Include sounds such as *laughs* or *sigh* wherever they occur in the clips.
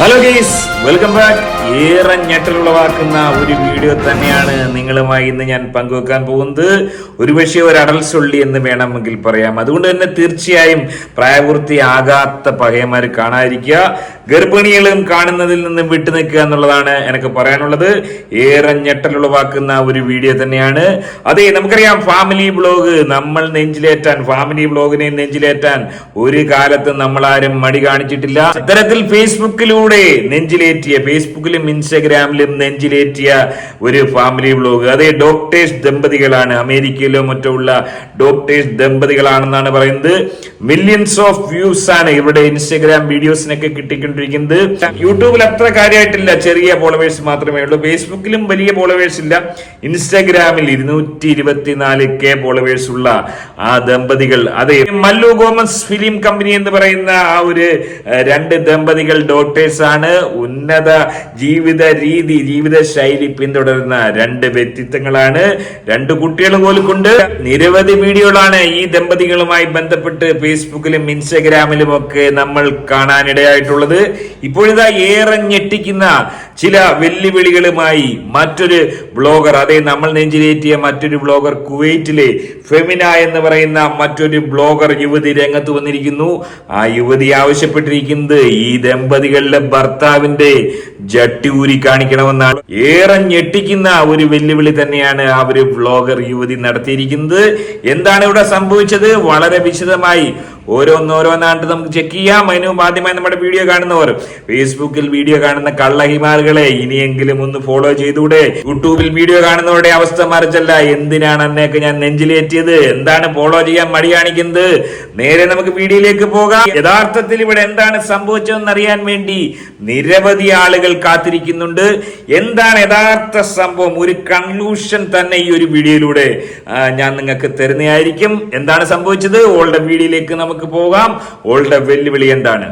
Hello guys welcome back ഏറെ ഞെട്ടലുളവാക്കുന്ന ഒരു video തന്നെയാണ് നിങ്ങളുമായി ഇന്ന് ഞാൻ പങ്കുവെക്കാൻ പോകുന്നത്. ഒരുപക്ഷെ ഒരു അടൽസൊള്ളി എന്ന് വേണമെങ്കിൽ പറയാം. അതുകൊണ്ട് തന്നെ തീർച്ചയായും പ്രായപൂർത്തിയാകാത്ത പകയന്മാർ കാണാതിരിക്കുക. ഗർഭിണികളും കാണുന്നതിൽ നിന്നും വിട്ടു നിൽക്കുക എന്നുള്ളതാണ് എനിക്ക് പറയാനുള്ളത്. ഏറെ ഞെട്ടലുളവാക്കുന്ന ഒരു വീഡിയോ തന്നെയാണ്. അതെ നമുക്കറിയാം ഫാമിലി ബ്ലോഗ് നമ്മൾ നെഞ്ചിലേറ്റാൻ ഫാമിലി ബ്ലോഗിനെ നെഞ്ചിലേറ്റാൻ ഒരു കാലത്ത് നമ്മൾ ആരും മടി കാണിച്ചിട്ടില്ല. അത്തരത്തിൽ ഫേസ്ബുക്കിലൂടെ നെഞ്ചിലേറ്റിയ ഫേസ്ബുക്കിലും ഇൻസ്റ്റഗ്രാമിലും നെഞ്ചിലേറ്റിയ ഒരു ഫാമിലി ബ്ലോഗ് അതെ ഡോക്ടേഴ്സ് ദമ്പതികളാണ്. അമേരിക്കയിലോ മറ്റുള്ള ഡോക്ടേഴ്സ് ദമ്പതികളാണെന്നാണ് പറയുന്നത്. മില്യൺസ് ഓഫ് വ്യൂസ് ആണ് ഇവിടെ ഇൻസ്റ്റഗ്രാം വീഡിയോസിനൊക്കെ കിട്ടിക്കൊണ്ടിരിക്കുന്നത്. യൂട്യൂബിൽ അത്ര കാര്യമായിട്ടില്ല. ചെറിയ ഫോളോവേഴ്സ് മാത്രമേ ഉള്ളൂ. ഫേസ്ബുക്കിലും വലിയ ഫോളോവേഴ്സ് ഇല്ല. ഇൻസ്റ്റഗ്രാമിൽ ഇരുന്നൂറ്റി ഇരുപത്തിനാല് കെ ഫോളോവേഴ്സ് ഉള്ള ആ ദമ്പതികൾ. അതെ മല്ലു ഗോമസ് ഫിലിം കമ്പനി എന്ന് പറയുന്ന ആ ഒരു രണ്ട് ദമ്പതികൾ ഡോക്ടേഴ്സ് ആണ്. ഉന്നത ജീവിത രീതി ജീവിത ശൈലി പിന്തുടരുന്ന രണ്ട് വ്യക്തിത്വങ്ങളാണ്. രണ്ട് കുട്ടികൾ പോലും കൊണ്ട് നിരവധി വീഡിയോകളാണ് ഈ ദമ്പതികളുമായി ബന്ധപ്പെട്ട് ഫേസ്ബുക്കിലും ഇൻസ്റ്റഗ്രാമിലും ഒക്കെ നമ്മൾ കാണാനിടയായിട്ടുള്ളത്. ഇപ്പോഴിതാ ഏറെ ഞെട്ടിക്കുന്ന ചില വെല്ലുവിളികളുമായി മറ്റൊരു ബ്ലോഗർ അതെ നമ്മൾ നെഞ്ചിലേറ്റിയ മറ്റൊരു ബ്ലോഗർ കുവൈറ്റിലെ ഫെമിന എന്ന് പറയുന്ന മറ്റൊരു ബ്ലോഗർ യുവതി രംഗത്ത് വന്നിരിക്കുന്നു. ആ യുവതി ആവശ്യപ്പെട്ടിരിക്കുന്നത് ഈ ദമ്പതികളുടെ ഭർത്താവിന്റെ ജട്ടി ഊരി കാണിക്കണമെന്നാണ് ഏറെ ഞെട്ടിക്കുന്ന ഒരു വെല്ലുവിളി തന്നെയാണ് ആ ഒരു ബ്ലോഗർ യുവതി നടത്തിയിരിക്കുന്നത്. എന്താണ് ഇവിടെ സംഭവിച്ചത്? വളരെ വിശദമായി ഓരോന്നോരോന്നാണ്ട് നമുക്ക് ചെക്ക് ചെയ്യാം. അതിന് ആദ്യമായി നമ്മുടെ വീഡിയോ കാണുന്നവർ ഫേസ്ബുക്കിൽ വീഡിയോ കാണുന്ന കള്ളഹിമാറുകളെ ഇനിയെങ്കിലും ഒന്ന് ഫോളോ ചെയ്തൂടെ? യൂട്യൂബിൽ വീഡിയോ കാണുന്നവരുടെ അവസ്ഥ മറിച്ചല്ല. എന്തിനാണ് അന്നേക്ക് ഞാൻ നെഞ്ചിലേറ്റിയത്? എന്താണ് ഫോളോ ചെയ്യാൻ മടി കാണിക്കുന്നത്? നേരെ നമുക്ക് വീഡിയോയിലേക്ക് പോകാം. യഥാർത്ഥത്തിൽ ഇവിടെ എന്താണ് സംഭവിച്ചതെന്ന് അറിയാൻ വേണ്ടി നിരവധി ആളുകൾ കാത്തിരിക്കുന്നുണ്ട്. എന്താണ് യഥാർത്ഥ സംഭവം? ഒരു കൺക്ലൂഷൻ തന്നെ ഈ ഒരു വീഡിയോയിലൂടെ ഞാൻ നിങ്ങൾക്ക് തരുന്നതായിരിക്കും. എന്താണ് സംഭവിച്ചത്? ഓൾഡ് വീഡിയോയിലേക്ക് നമുക്ക് പോകാം. ഓളുടെ വെല്ലുവിളി എന്താണ്?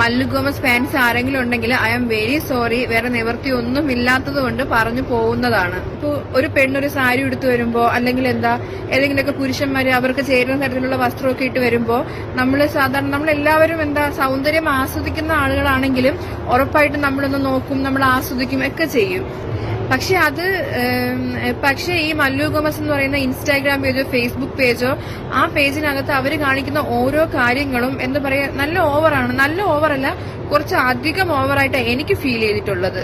മല്ലു ഗോമസ് ഫാൻസ് ആരെങ്കിലും ഉണ്ടെങ്കിൽ ഐ എം വെരി സോറി വേറെ നിവർത്തി ഒന്നും ഇല്ലാത്തത് കൊണ്ട് പറഞ്ഞു പോകുന്നതാണ്. ഇപ്പോൾ ഒരു പെണ്ണൊരു സാരി എടുത്തു വരുമ്പോ അല്ലെങ്കിൽ എന്താ ഏതെങ്കിലുമൊക്കെ പുരുഷന്മാര് അവർക്ക് ചേരുന്ന തരത്തിലുള്ള വസ്ത്രമൊക്കെ ഇട്ട് വരുമ്പോ നമ്മൾ സാധാരണ നമ്മൾ എല്ലാവരും എന്താ സൗന്ദര്യം ആസ്വദിക്കുന്ന ആളുകളാണെങ്കിലും ഉറപ്പായിട്ടും നമ്മളൊന്ന് നോക്കും നമ്മൾ ആസ്വദിക്കും ഒക്കെ ചെയ്യും. പക്ഷെ അത് പക്ഷേ ഈ മല്ലു ഗോമസ് എന്ന് പറയുന്ന ഇൻസ്റ്റാഗ്രാം പേജോ ഫേസ്ബുക്ക് പേജോ ആ പേജിനകത്ത് അവർ കാണിക്കുന്ന ഓരോ കാര്യങ്ങളും എന്താ പറയുക നല്ല ഓവറാണ്. നല്ല ഓവറല്ല കുറച്ച് അധികം ഓവറായിട്ടാണ് എനിക്ക് ഫീൽ ചെയ്തിട്ടുള്ളത്.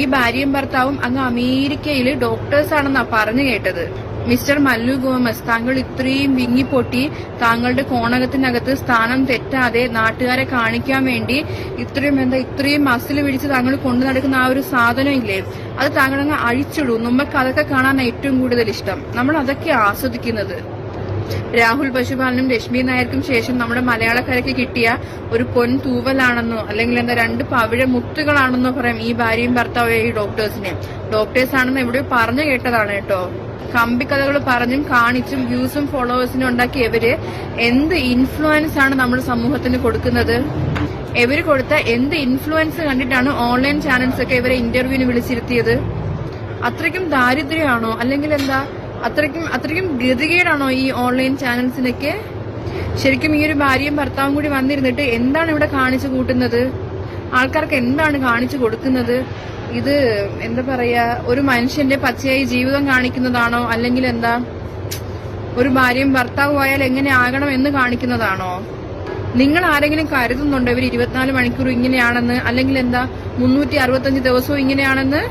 ഈ ഭാര്യയും ഭർത്താവും അങ്ങ് അമേരിക്കയിൽ ഡോക്ടേഴ്സ് ആണെന്നാണ് പറഞ്ഞു കേട്ടത്. മിസ്റ്റർ മല്ലു ഗോമസ് താങ്കൾ ഇത്രയും വിങ്ങിപ്പൊട്ടി താങ്കളുടെ കോണകത്തിനകത്ത് സ്ഥാനം തെറ്റാതെ നാട്ടുകാരെ കാണിക്കാൻ വേണ്ടി ഇത്രയും എന്താ ഇത്രയും മസിൽ പിടിച്ച് താങ്കൾ കൊണ്ടു നടക്കുന്ന ആ ഒരു സാധനം ഇല്ലേ അത് താങ്കൾ അങ്ങ് അഴിച്ചിടൂ. നമുക്ക് അതൊക്കെ കാണാൻ ഏറ്റവും കൂടുതൽ ഇഷ്ടം. നമ്മൾ അതൊക്കെ ആസ്വദിക്കുന്നത്. രാഹുൽ പശുപാലനും രശ്മി നായർക്കും ശേഷം നമ്മുടെ മലയാളക്കാരൊക്കെ കിട്ടിയ ഒരു പൊൻ തൂവലാണെന്നോ അല്ലെങ്കിൽ എന്താ രണ്ട് പവിഴ മുത്തുകളാണെന്നോ പറയാം ഈ ഭാര്യയും ഭർത്താവും ഈ ഡോക്ടേഴ്സിനെ. ഡോക്ടേഴ്സ് ആണെന്ന് എവിടെയോ പറഞ്ഞു കേട്ടതാണ് കേട്ടോ. കമ്പിക്കഥകൾ പറഞ്ഞും കാണിച്ചും വ്യൂസും ഫോളോവേഴ്സിനും ഉണ്ടാക്കിയവര് എന്ത് ഇൻഫ്ലുവൻസ് ആണ് നമ്മുടെ സമൂഹത്തിന് കൊടുക്കുന്നത്? ഇവർ കൊടുത്ത എന്ത് ഇൻഫ്ലുവൻസ് കണ്ടിട്ടാണ് ഓൺലൈൻ ചാനൽസ് ഒക്കെ ഇവരെ ഇന്റർവ്യൂവിന് വിളിച്ചിരുത്തിയത്? അത്രയ്ക്കും ദാരിദ്ര്യമാണോ? അല്ലെങ്കിൽ എന്താ അത്രയ്ക്കും അത്രയ്ക്കും ഗതികേടാണോ ഈ ഓൺലൈൻ ചാനൽസിനൊക്കെ ശരിക്കും ഈ ഒരു ഭാര്യയും ഭർത്താവും കൂടി വന്നിരുന്നിട്ട് എന്താണ് ഇവിടെ കാണിച്ചു കൂട്ടുന്നത്? ആൾക്കാർക്ക് എന്താണ് കാണിച്ചു കൊടുക്കുന്നത്? ഇത് എന്താ പറയാ ഒരു മനുഷ്യന്റെ പച്ചയായി ജീവിതം കാണിക്കുന്നതാണോ? അല്ലെങ്കിൽ എന്താ ഒരു ഭാര്യയും ഭർത്താവും ആയാൽ എങ്ങനെ ആകണം എന്ന് കാണിക്കുന്നതാണോ? നിങ്ങൾ ആരെങ്കിലും കരുതുന്നുണ്ടോ ഇവർ ഇരുപത്തിനാല് മണിക്കൂർ ഇങ്ങനെയാണെന്ന്? അല്ലെങ്കിൽ എന്താ മുന്നൂറ്റി അറുപത്തഞ്ച് ദിവസവും ഇങ്ങനെയാണെന്ന്?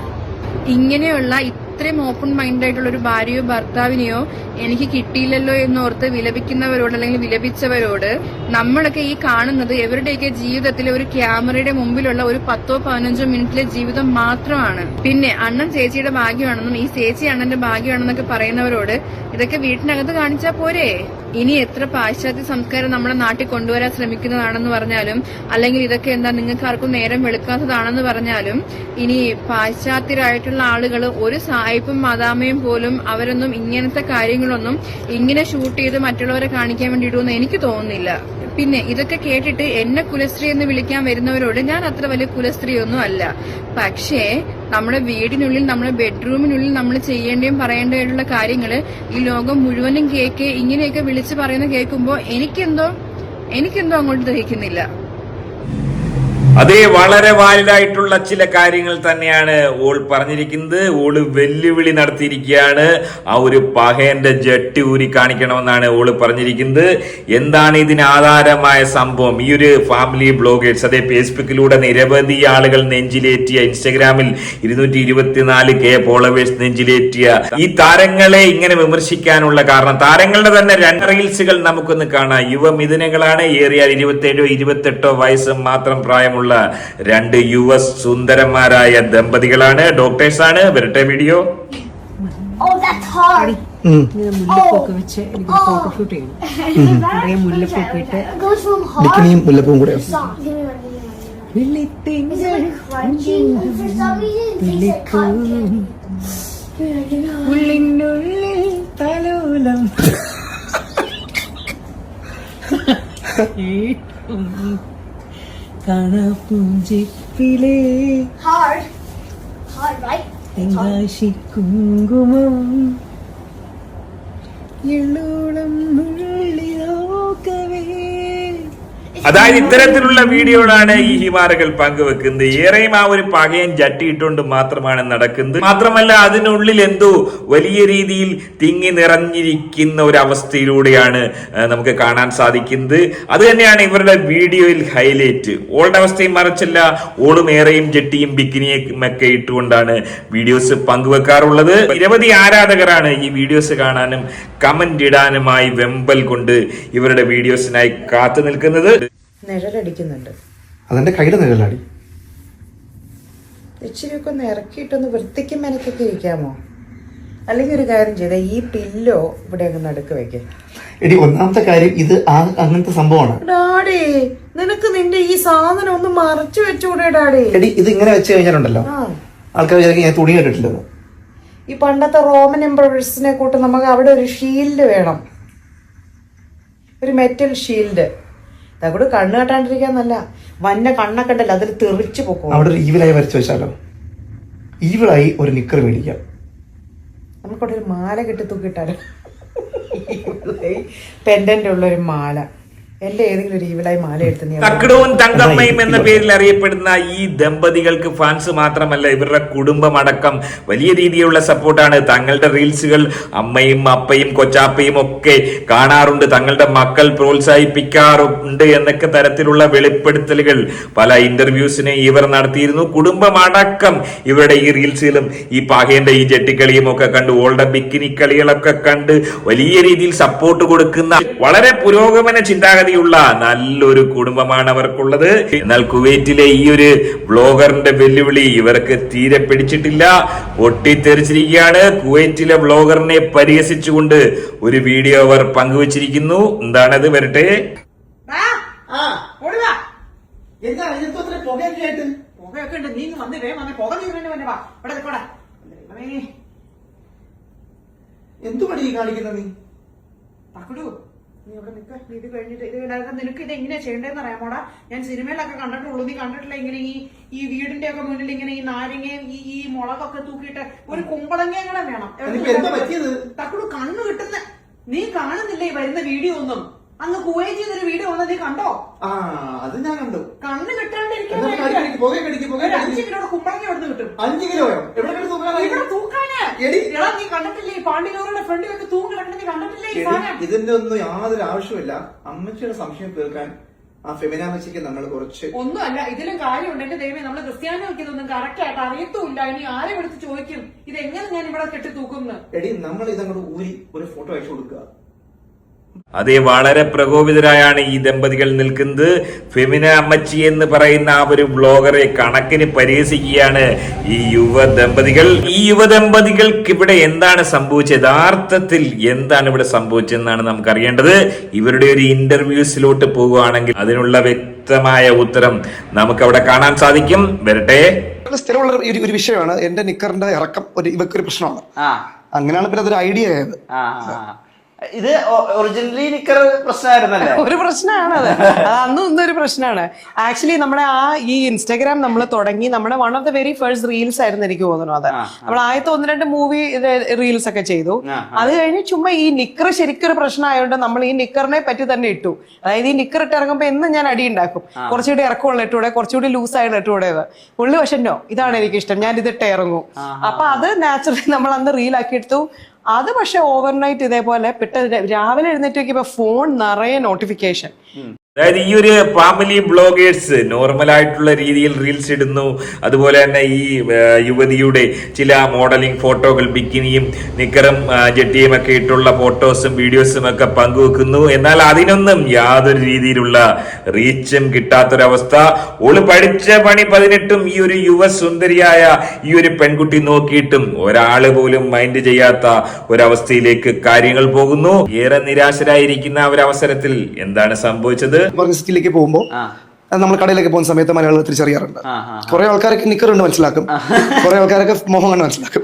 ഇങ്ങനെയുള്ള ഇത്രയും ഓപ്പൺ മൈൻഡ് ആയിട്ടുള്ള ഒരു ഭാര്യയോ ഭർത്താവിനെയോ എനിക്ക് കിട്ടിയില്ലല്ലോ എന്നോർത്ത് വിലപിക്കുന്നവരോട് അല്ലെങ്കിൽ വിലപിച്ചവരോട് നമ്മളൊക്കെ ഈ കാണുന്നത് എവരുടെയൊക്കെ ജീവിതത്തിലെ ഒരു ക്യാമറയുടെ മുമ്പിലുള്ള ഒരു പത്തോ പതിനഞ്ചോ മിനിറ്റിലെ ജീവിതം മാത്രമാണ്. പിന്നെ അണ്ണൻ ചേച്ചിയുടെ ഭാഗ്യമാണെന്നും ഈ ചേച്ചി അണ്ണന്റെ ഭാഗ്യമാണെന്നൊക്കെ പറയുന്നവരോട് ഇതൊക്കെ വീട്ടിനകത്ത് കാണിച്ചാൽ പോരെ? ഇനി എത്ര പാശ്ചാത്യ സംസ്കാരം നമ്മുടെ നാട്ടിൽ കൊണ്ടുവരാൻ ശ്രമിക്കുന്നതാണെന്ന് പറഞ്ഞാലും അല്ലെങ്കിൽ ഇതൊക്കെ എന്താ നിങ്ങൾക്ക് ആർക്കും നേരം വെളുക്കാത്തതാണെന്ന് പറഞ്ഞാലും ഇനി പാശ്ചാത്യരായിട്ടുള്ള ആളുകൾ ഒരു സായിപ്പും മാതാമയും പോലും അവരൊന്നും ഇങ്ങനത്തെ കാര്യങ്ങളൊന്നും ഇങ്ങനെ ഷൂട്ട് ചെയ്ത് മറ്റുള്ളവരെ കാണിക്കാൻ വേണ്ടി എനിക്ക് തോന്നുന്നില്ല. പിന്നെ ഇതൊക്കെ കേട്ടിട്ട് എന്നെ കുലസ്ത്രീ എന്ന് വിളിക്കാൻ വരുന്നവരോട് ഞാൻ അത്ര വലിയ കുലസ്ത്രീ ഒന്നും അല്ല. പക്ഷേ നമ്മുടെ വീടിനുള്ളിൽ നമ്മുടെ ബെഡ്റൂമിനുള്ളിൽ നമ്മൾ ചെയ്യേണ്ടതും പറയേണ്ടതായിട്ടുള്ള കാര്യങ്ങൾ ഈ ലോകം മുഴുവനും കേക്ക് ഇങ്ങനെയൊക്കെ വിളിച്ച് പറയുന്ന കേൾക്കുമ്പോൾ എനിക്കെന്തോ എനിക്കെന്തോ അങ്ങോട്ട് ദഹിക്കുന്നില്ല. അതേ വളരെ വാലിഡായിട്ടുള്ള ചില കാര്യങ്ങൾ തന്നെയാണ് ഓൾ പറഞ്ഞിരിക്കുന്നത്. ഓൾ വെല്ലുവിളി നടത്തിയിരിക്കുകയാണ്. ആ ഒരു പഹേന്റെ ജട്ടി ഊരി കാണിക്കണമെന്നാണ് ഓൾ പറഞ്ഞിരിക്കുന്നത്. എന്താണ് ഇതിന് ആധാരമായ സംഭവം? ഈ ഒരു ഫാമിലി ബ്ലോഗേഴ്സ് അതേ ഫേസ്ബുക്കിലൂടെ നിരവധി ആളുകൾ നെഞ്ചിലേറ്റിയ ഇൻസ്റ്റഗ്രാമിൽ ഇരുന്നൂറ്റി ഇരുപത്തിനാല് കെ ഫോളോവേഴ്സ് നെഞ്ചിലേറ്റിയ ഈ താരങ്ങളെ ഇങ്ങനെ വിമർശിക്കാനുള്ള കാരണം. താരങ്ങളുടെ തന്നെ രണ്ട് റീൽസുകൾ നമുക്കൊന്ന് കാണാം. യുവമിഥുനങ്ങളാണ് ഏറിയാൽ ഇരുപത്തേഴോ ഇരുപത്തെട്ടോ വയസ്സ് മാത്രം പ്രായമുള്ള ഉള്ള രണ്ട് യു എസ് സുന്ദരന്മാരായ ദമ്പതികളാണ്. ഡോക്ടേഴ്സ് ആണ് വരട്ടെ video. Mm-hmm. *laughs* *laughs* Hard. Hard, right? Tenkasi കുങ്കുമം എള്ളോളം നുള്ളിലോക്കവേ അതായത് ഇത്തരത്തിലുള്ള വീഡിയോകളാണ് ഈ ഹിമാലകൾ പങ്കുവെക്കുന്നത്. ഏറെയും ആ ഒരു പകയൻ ജട്ടിയിട്ടുകൊണ്ട് മാത്രമാണ് നടക്കുന്നത്. മാത്രമല്ല അതിനുള്ളിൽ എന്തോ വലിയ രീതിയിൽ തിങ്ങി നിറഞ്ഞിരിക്കുന്ന ഒരു അവസ്ഥയിലൂടെയാണ് നമുക്ക് കാണാൻ സാധിക്കുന്നത്. അത് തന്നെയാണ് ഇവരുടെ വീഡിയോയിൽ ഹൈലൈറ്റ്. ഓളുടെ അവസ്ഥയും മറച്ചല്ല ഓളും ഏറെയും ജട്ടിയും ബിക്കിനിയും ഒക്കെ ഇട്ടുകൊണ്ടാണ് വീഡിയോസ് പങ്കുവെക്കാറുള്ളത്. നിരവധി ആരാധകരാണ് ഈ വീഡിയോസ് കാണാനും കമന്റ് ഇടാനുമായി വെമ്പൽ കൊണ്ട് ഇവരുടെ വീഡിയോസിനായി കാത്തു നിൽക്കുന്നത്. നിഴലടിക്കുന്നുണ്ട്. അതെന്റെ കയ്യിലെ നിഴലാടി. ഇച്ചിരിയൊക്കെ ഒന്ന് ഇറക്കിയിട്ടൊന്ന് വൃത്തിക്ക് മെനക്കൊക്കെ ഇരിക്കാമോ? അല്ലെങ്കിൽ ഒരു കാര്യം ചെയ്ത ഈ പില്ലോ ഇവിടെ അങ്ങ് നടുക്ക് വെക്കേ. എടി ഒന്നാമത്തെ കാര്യം ഇത് അങ്ങനത്തെ സംഭവമാണ്. ഡാഡി നിനക്ക് നിന്റെ ഈ സാധനം ഒന്ന് മറച്ചു വെച്ചൂടെ ഡാഡി? എടി ഇത് ഇങ്ങനെ വെച്ച് കഴിഞ്ഞാലുണ്ടല്ലോ ആൾക്കാർ വിചാരിക്കും ഞാൻ തുണി കണ്ടിട്ടില്ലെന്ന് ഈ പണ്ടത്തെ റോമൻ എംബ്രോയിഡേഴ്സിനെ കൂട്ട് നമുക്ക് അവിടെ ഒരു ഷീൽഡ് വേണം. ഒരു മെറ്റൽ ഷീൽഡ്. അതവിടെ കണ്ണ് കെട്ടാണ്ടിരിക്കാന്നല്ല വന്ന കണ്ണൊക്കെ ഉണ്ടല്ലോ അതിൽ തെറിച്ചു പോകും അവിടെ ഒരു ഈവിലായി വരച്ചു വെച്ചാലോ? ഈവിളായി ഒരു നിക്കർ മേടിക്കാം. നമുക്കവിടെ ഒരു മാല കെട്ടി തൂക്കിട്ടാലോ പെൻഡന്റ് *laughs* ഉള്ള ഒരു മാല. എന്റെ ഏതെങ്കിലും ഒരു മാല തക്കടവും തങ്കമ്മയും എന്ന പേരിൽ അറിയപ്പെടുന്ന ഈ ദമ്പതികൾക്ക് ഫാൻസ് മാത്രമല്ല ഇവരുടെ കുടുംബമടക്കം വലിയ രീതിയിലുള്ള സപ്പോർട്ടാണ് തങ്ങളുടെ റീൽസുകൾ അമ്മയും അപ്പയും കൊച്ചാപ്പയും ഒക്കെ കാണാറുണ്ട്. തങ്ങളുടെ മക്കൾ പ്രോത്സാഹിപ്പിക്കാറുണ്ട് എന്നൊക്കെ തരത്തിലുള്ള വെളിപ്പെടുത്തലുകൾ പല ഇന്റർവ്യൂസിനെ ഇവർ നടത്തിയിരുന്നു. കുടുംബമടക്കം ഇവരുടെ ഈ റീൽസിലും ഈ പാഹേന്റെ ഈ ജെട്ടിക്കളിയും ഒക്കെ കണ്ട് ഓൾഡ് ബിക്കിനി കളികളൊക്കെ കണ്ട് വലിയ രീതിയിൽ സപ്പോർട്ട് കൊടുക്കുന്ന വളരെ പുരോഗമന ചിന്താഗതിയുള്ള നല്ലൊരു കുടുംബമാണ് അവർക്കുള്ളത്. എന്നാൽ കുവൈറ്റിലെ ഈ ഒരു ബ്ലോഗറിന്റെ വെല്ലുവിളി ഇവർക്ക് തീരെ പിടിച്ചിട്ടില്ല. പൊട്ടിത്തെറിച്ചിരിക്കുകയാണ് കുവൈറ്റിലെ ബ്ലോഗറിനെ പരിഹസിച്ചുകൊണ്ട് ഒരു വീഡിയോ അവർ പങ്കുവച്ചിരിക്കുന്നു. എന്താണത്? വരട്ടെ. എന്താ നീ വാ ഇവിടെ. എന്തു പടി കാണിക്കുന്ന നീ പക്കടു നീ ഇവിടെ നിൽക്ക. ഇത് കഴിഞ്ഞിട്ട് ഇത് കഴിഞ്ഞാൽ നിനക്ക് ഇത് എങ്ങനെയാ ചെയ്യേണ്ടതെന്ന് അറിയാമോടാ. ഞാൻ സിനിമയിലൊക്കെ കണ്ടിട്ടുള്ളൂ. നീ കണ്ടിട്ടില്ല ഇങ്ങനെ ഈ ഈ വീടിന്റെ ഒക്കെ മുന്നിൽ ഇങ്ങനെ ഈ നാരങ്ങയും ഈ ഈ മുളകൊക്കെ തൂക്കിയിട്ട് ഒരു കുമ്പളങ്ങ കൂടെ വേണം തക്കുള്ളൂ? തക്കടു കണ്ണു കിട്ടുന്ന നീ കാണുന്നില്ല ഈ വരുന്ന വീഡിയോ ഒന്നും. അങ്ങ് കുവൈറ്റ് ചെയ്തൊരു വീഡിയോ വന്നത് കണ്ടോ? ആ അത് ഞാൻ കണ്ടു. കണ്ണ് കിട്ടാണ്ടിരിക്കാൻ എനിക്ക് വേണ്ടിയാ. കാണിക്ക്, പുകയൊക്കെ അടിക്ക്, പുകയൊക്കെ അഞ്ച് കിലോയുടെ കുമ്പളങ്ങ എവിടുന്ന് കിട്ടും? അഞ്ച് കിലോയോ എവിടെ കിടന്ന് തൂക്കാനായി? ഇവിടെ തൂക്കാന്. എടാ. നീ കണ്ടിട്ടില്ലേ? പാണ്ടിലോറിയുടെ വെച്ച് കിടക്കുന്നത് നീ കണ്ടിട്ടില്ലേ ഈ സാധനം? ഇതിന്റെ ഒന്നും യാതൊരു ആവശ്യമില്ല അമ്മച്ചിയുടെ സംശയം തീർക്കാൻ ആ ഫെമിനാമച്ചിക്ക് നമ്മൾ കുറച്ച് ഒന്നുമല്ല ഇതിലും കാര്യമുണ്ട്. എന്റെ ദൈവമേ നമ്മൾ ക്രിസ്ത്യാനികൾക്ക് ഇതൊന്നും കറക്റ്റ് ആയിട്ട് അറിയത്തുമില്ല. ഇനി ആരെ വിളിച്ച് ചോദിക്കും? ഇത് എങ്ങനെ ഞാൻ ഇവിടെ കെട്ടി തൂക്കുന്നു എടി നമ്മൾ ഇതങ്ങോട്ട് ഊരി ഒരു ഫോട്ടോ അയച്ചു കൊടുക്കുക. അതെ വളരെ പ്രകോപിതരായാണ് ഈ ദമ്പതികൾ നിൽക്കുന്നത്. ഫെമിന അമ്മച്ചി എന്ന് പറയുന്ന ആ ഒരു ബ്ലോഗറെ കണക്കിന് പരിഹസിക്കുകയാണ് ഈ യുവ ദമ്പതികൾ. ഈ യുവ ദമ്പതികൾക്ക് ഇവിടെ എന്താണ് സംഭവിച്ചത്? യഥാർത്ഥത്തിൽ എന്താണ് ഇവിടെ സംഭവിച്ചതെന്നാണ് നമുക്ക് അറിയേണ്ടത് ഇവരുടെ ഒരു ഇന്റർവ്യൂസിലോട്ട് പോകുകയാണെങ്കിൽ അതിനുള്ള വ്യക്തമായ ഉത്തരം നമുക്ക് അവിടെ കാണാൻ സാധിക്കും. വരട്ടെ. സ്ഥിരമുള്ള ഒരു- ഒരു വിഷയമാണ്. എന്റെ നിക്കറിന്റെ ഇറക്കം ഒരു ഇവക്കൊരു പ്രശ്നമാണ്. ആ. അങ്ങനെയാണ് പിന്നെ അതൊരു ഐഡിയ ആയത്. ഇത് ഒറിജിനലി നിക്കർ പ്രശ്നമായിരുന്നല്ലേ *laughs* ഒരു പ്രശ്നമാണ് അത്. അന്നും ഇന്നും ഒരു പ്രശ്നമാണ് ആക്ച്വലി നമ്മുടെ ആ ഈ ഇൻസ്റ്റാഗ്രാം നമ്മൾ തുടങ്ങി നമ്മുടെ one of the very first reels ആയിരുന്നു എനിക്ക് തോന്നുന്നു അത്. നമ്മൾ ആദ്യത്തെ ഒന്ന് രണ്ട് മൂവി റീൽസ് ഒക്കെ ചെയ്തു. അത് കഴിഞ്ഞ് ചുമ്മാ ഈ നിക്കർ ശരിക്കൊരു പ്രശ്നമായതുകൊണ്ട് നമ്മൾ ഈ നിക്കറിനെ പറ്റി തന്നെ ഇട്ടു. അതായത് ഈ നിക്കർ ഇട്ട് ഇറങ്ങുമ്പോൾ എന്നും ഞാൻ അടി ഉണ്ടാക്കും. കുറച്ചുകൂടി ഇറക്കമുള്ള ഇട്ടൂടെ കുറച്ചുകൂടി ലൂസായിട്ട് ഇട്ടൂടെ പുള്ളി പക്ഷെ നോ ഇതാണ് എനിക്ക് ഇഷ്ടം ഞാൻ ഇതിട്ട് ഇറങ്ങും അപ്പൊ അത് നാച്ചുറലി നമ്മൾ അന്ന് റീലാക്കി എടുത്തു. അത് പക്ഷെ ഓവർനൈറ്റ് ഇതേപോലെ പെട്ടെന്ന് രാവിലെ എഴുന്നേറ്റ് നോക്കിയപ്പോ ഫോൺ നിറയെ നോട്ടിഫിക്കേഷൻ അതായത് ഈ ഒരു ഫാമിലി ബ്ലോഗേഴ്സ് നോർമൽ ആയിട്ടുള്ള രീതിയിൽ റീൽസ് ഇടുന്നു. അതുപോലെ തന്നെ ഈ യുവതിയുടെ ചില മോഡലിംഗ് ഫോട്ടോകൾ ബിക്കിനിയും നിക്കറും ജെട്ടിയും ഒക്കെ ഇട്ടുള്ള ഫോട്ടോസും വീഡിയോസും ഒക്കെ പങ്കുവെക്കുന്നു. എന്നാൽ അതിനൊന്നും യാതൊരു രീതിയിലുള്ള റീച്ചും കിട്ടാത്തൊരവസ്ഥ. ഓൾ പഠിച്ച പണി പതിനെട്ടും ഈ ഒരു യുവ സുന്ദരിയായ ഈ ഒരു പെൺകുട്ടി നോക്കിയിട്ടും ഒരാൾ പോലും മൈൻഡ് ചെയ്യാത്ത ഒരവസ്ഥയിലേക്ക് കാര്യങ്ങൾ പോകുന്നു. ഏറെ നിരാശരായിരിക്കുന്ന ഒരവസരത്തിൽ എന്താണ് സംഭവിച്ചത്? സിറ്റിയിലേക്ക് പോകുമ്പോൾ നമ്മൾ കടയിലേക്ക് പോകുന്ന സമയത്ത് മലയാളികൾ തിരിച്ചറിയാറുണ്ട്. കുറെ ആൾക്കാരൊക്കെ നിക്കറുണ്ട് മനസ്സിലാക്കും. കുറെ ആൾക്കാരൊക്കെ മോഹം കണ്ട് മനസ്സിലാക്കും.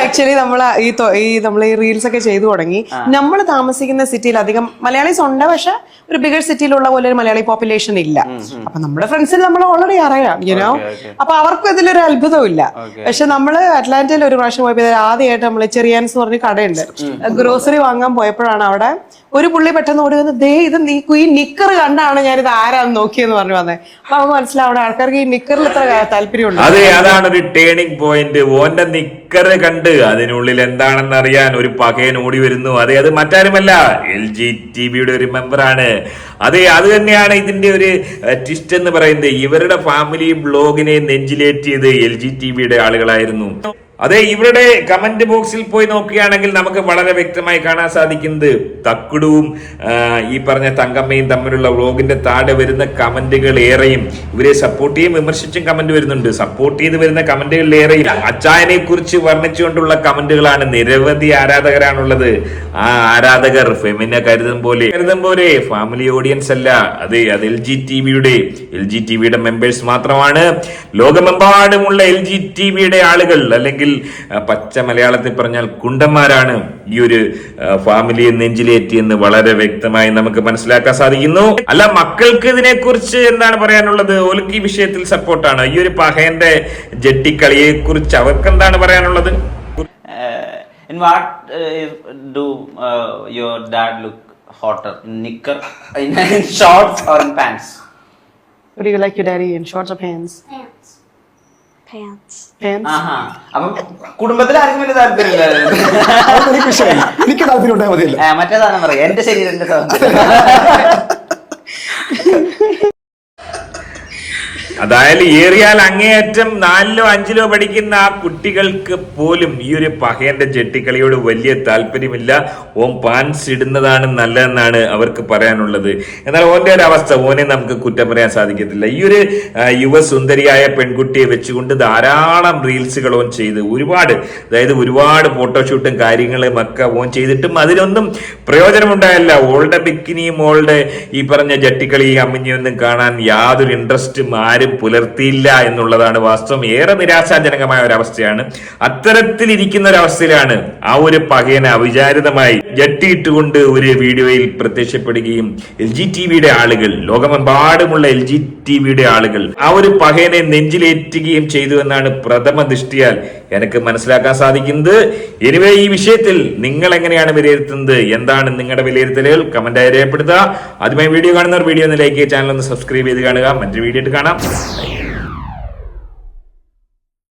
ആക്ച്വലി നമ്മൾ ഈ ഈ നമ്മൾ ഈ റീൽസ് ഒക്കെ ചെയ്തു തുടങ്ങി. നമ്മൾ താമസിക്കുന്ന സിറ്റിയിൽ അധികം മലയാളീസ് ഉണ്ട്. പക്ഷെ ഒരു ബിഗർ സിറ്റിയിലുള്ള പോലെ ഒരു മലയാളി പോപ്പുലേഷൻ ഇല്ല. അപ്പൊ നമ്മുടെ ഫ്രണ്ട്സിൽ നമ്മൾ ഓൾറെഡി അറിയാം യുനോ അപ്പൊ അവർക്കും ഇതിലൊരു അത്ഭുതവും ഇല്ല. പക്ഷെ നമ്മൾ അറ്റ്ലാന്റയിൽ ഒരു പ്രാവശ്യം പോയപ്പോൾ ആദ്യമായിട്ട് നമ്മൾ ചെറിയാൻസ് എന്ന് പറഞ്ഞ കടയുണ്ട്. ഗ്രോസറി വാങ്ങാൻ പോയപ്പോഴാണ് അവിടെ ഒരു പുള്ളി പെട്ടെന്ന് ഓടി വന്ന് ദേ ഇത് ഈ നിക്കർ കണ്ടാണ് ഞാൻ ഇത് ആരാന്ന് നോക്കിയെന്ന് പറഞ്ഞു വന്നത് അപ്പൊ നമുക്ക് മനസ്സിലാവും അവിടെ ആൾക്കാർക്ക് ഈ നിക്കറിൽ ഇത്ര താല്പര്യമുണ്ട്. അതെ അതാണ് ഒരു ടേണിംഗ് പോയിന്റ് ഓന്റെ നിക്കർ കണ്ട് അതിനുള്ളിൽ എന്താണെന്ന് അറിയാൻ ഒരു പകയൻ ഓടി വരുന്നു. അതെ അത് മറ്റാരുമല്ല എൽ ജി ടി വിയുടെ ഒരു മെമ്പറാണ് അതെ അത് തന്നെയാണ് ഇതിന്റെ ഒരു ട്വിസ്റ്റ് എന്ന് പറയുന്നത്. ഇവരുടെ ഫാമിലി ബ്ലോഗിനെ നെഞ്ചിലേറ്റിയത് എൽ ജി ടി വിയുടെ ആളുകളായിരുന്നു. അതെ ഇവരുടെ കമന്റ് ബോക്സിൽ പോയി നോക്കുകയാണെങ്കിൽ നമുക്ക് വളരെ വ്യക്തമായി കാണാൻ സാധിക്കുന്നത് തക്കുടുവും ഈ പറഞ്ഞ തങ്കമ്മയും തമ്മിലുള്ള വ്ലോഗിന്റെ താഴെ വരുന്ന കമന്റുകൾ ഏറെയും ഇവരെ സപ്പോർട്ട് ചെയ്യും വിമർശിച്ചും കമന്റ് വരുന്നുണ്ട്. സപ്പോർട്ട് ചെയ്ത് വരുന്ന കമന്റുകളിൽ ഏറെയും അച്ചായനെ കുറിച്ച് വർണിച്ചുകൊണ്ടുള്ള കമന്റുകളാണ് നിരവധി ആരാധകരാണുള്ളത്. ആ ആരാധകർ ഫെമിനെ കരുതും പോലെ കരുതും പോലെ ഫാമിലി ഓഡിയൻസ് അല്ല. അതെ അത് എൽ ജി ടി വിയുടെ എൽ ജി ടി വിയുടെ മെമ്പേഴ്സ് മാത്രമാണ്. ലോകമെമ്പാടുമുള്ള എൽ ജി ടി വിയുടെ ആളുകൾ അല്ലെങ്കിൽ പച്ച മലയാളത്തിൽ പറഞ്ഞാൽ കുണ്ടന്മാരാണ് ഈ ഒരു ഫാമിലി ഫാമിലിയെ നെഞ്ചിലേറ്റി എന്ന് വളരെ വ്യക്തമായി നമുക്ക് മനസ്സിലാക്കാൻ സാധിക്കുന്നു. അല്ല മക്കൾക്ക് ഇതിനെക്കുറിച്ച് എന്താണ് പറയാനുള്ളത്? ഒലുക്കി ഈ വിഷയത്തിൽ സപ്പോർട്ടാണ്. ഈ ഒരു പഹയന്റെ ജെട്ടിക്കളിയെ കുറിച്ച് അവർക്ക് എന്താണ് പറയാനുള്ളത് in what uh, do uh, your dad look hotter? In knicker? In, in shorts or in pants? What do you like your daddy in shorts or pants? Pants. അപ്പം കുടുംബത്തിൽ ആർക്കും വലിയ താല്പര്യമില്ല. *laughs* അതൊന്നും എനിക്ക് താല്പര്യം ഉണ്ടായാൽ മതിയല്ലോ. മറ്റേ സാധനം പറയാം. എന്റെ ശരീരത്തിന്റെ സ്വാതന്ത്ര്യം *laughs* അതായത് ഏറിയാൽ അങ്ങേയറ്റം നാലിലോ അഞ്ചിലോ പഠിക്കുന്ന ആ കുട്ടികൾക്ക് പോലും ഈ ഒരു പഹയന്റെ ചെട്ടിക്കളിയോട് വലിയ താല്പര്യമില്ല. ഓം പാൻസ് ഇടുന്നതാണ് നല്ലതെന്നാണ് അവർക്ക് പറയാനുള്ളത്. എന്നാൽ ഓന്റെ ഒരു അവസ്ഥ ഓനെ നമുക്ക് കുറ്റം പറയാൻ സാധിക്കത്തില്ല. ഈ ഒരു യുവസുന്ദരിയായ പെൺകുട്ടിയെ വെച്ചുകൊണ്ട് ധാരാളം റീൽസുകൾ ഓൻ ചെയ്ത് ഒരുപാട് അതായത് ഒരുപാട് ഫോട്ടോഷൂട്ടും കാര്യങ്ങളും ഒക്കെ ഓൻ ചെയ്തിട്ടും അതിനൊന്നും പ്രയോജനമുണ്ടായല്ല. ഓളുടെ ബിക്കിനിയും ഓളുടെ ഈ പറഞ്ഞ ജട്ടിക്കളിയും അമ്മിഞ്ഞൊന്നും കാണാൻ യാതൊരു ഇൻട്രസ്റ്റും ആരും പുലർത്തിയില്ല എന്നുള്ളതാണ് വാസ്തവം. ഏറെ നിരാശാജനകമായ ഒരു അവസ്ഥയാണ് അത്തരത്തിലിരിക്കുന്ന ഒരു അവസ്ഥയിലാണ് ആ ഒരു പകയനെ അവിചാരിതമായി ജട്ടിയിട്ടുകൊണ്ട് ഒരു വീഡിയോയിൽ പ്രത്യക്ഷപ്പെടുകയും എൽ ജി ടി വിയുടെ ആളുകൾ ലോകമെമ്പാടുമുള്ള എൽ ജി ടി വിയുടെ ആളുകൾ ആ ഒരു പകയനെ നെഞ്ചിലേറ്റുകയും ചെയ്തു എന്നാണ് പ്രഥമ ദൃഷ്ടിയാൽ എനിക്ക് മനസ്സിലാക്കാൻ സാധിക്കുന്നത്. എനിവേ ഈ വിഷയത്തിൽ നിങ്ങൾ എങ്ങനെയാണ് വിലയിരുത്തുന്നത്? എന്താണ് നിങ്ങളുടെ വിലയിരുത്തലുകൾ? കമന്റായി രേഖപ്പെടുത്തുക. ആദ്യമായി വീഡിയോ കാണുന്നവർ വീഡിയോ ഒന്ന് ലൈക്ക് ചെയ്യുക ചാനൽ ഒന്ന് സബ്സ്ക്രൈബ് ചെയ്ത് കാണുക. മറ്റൊരു വീഡിയോ കാണാം. Yeah.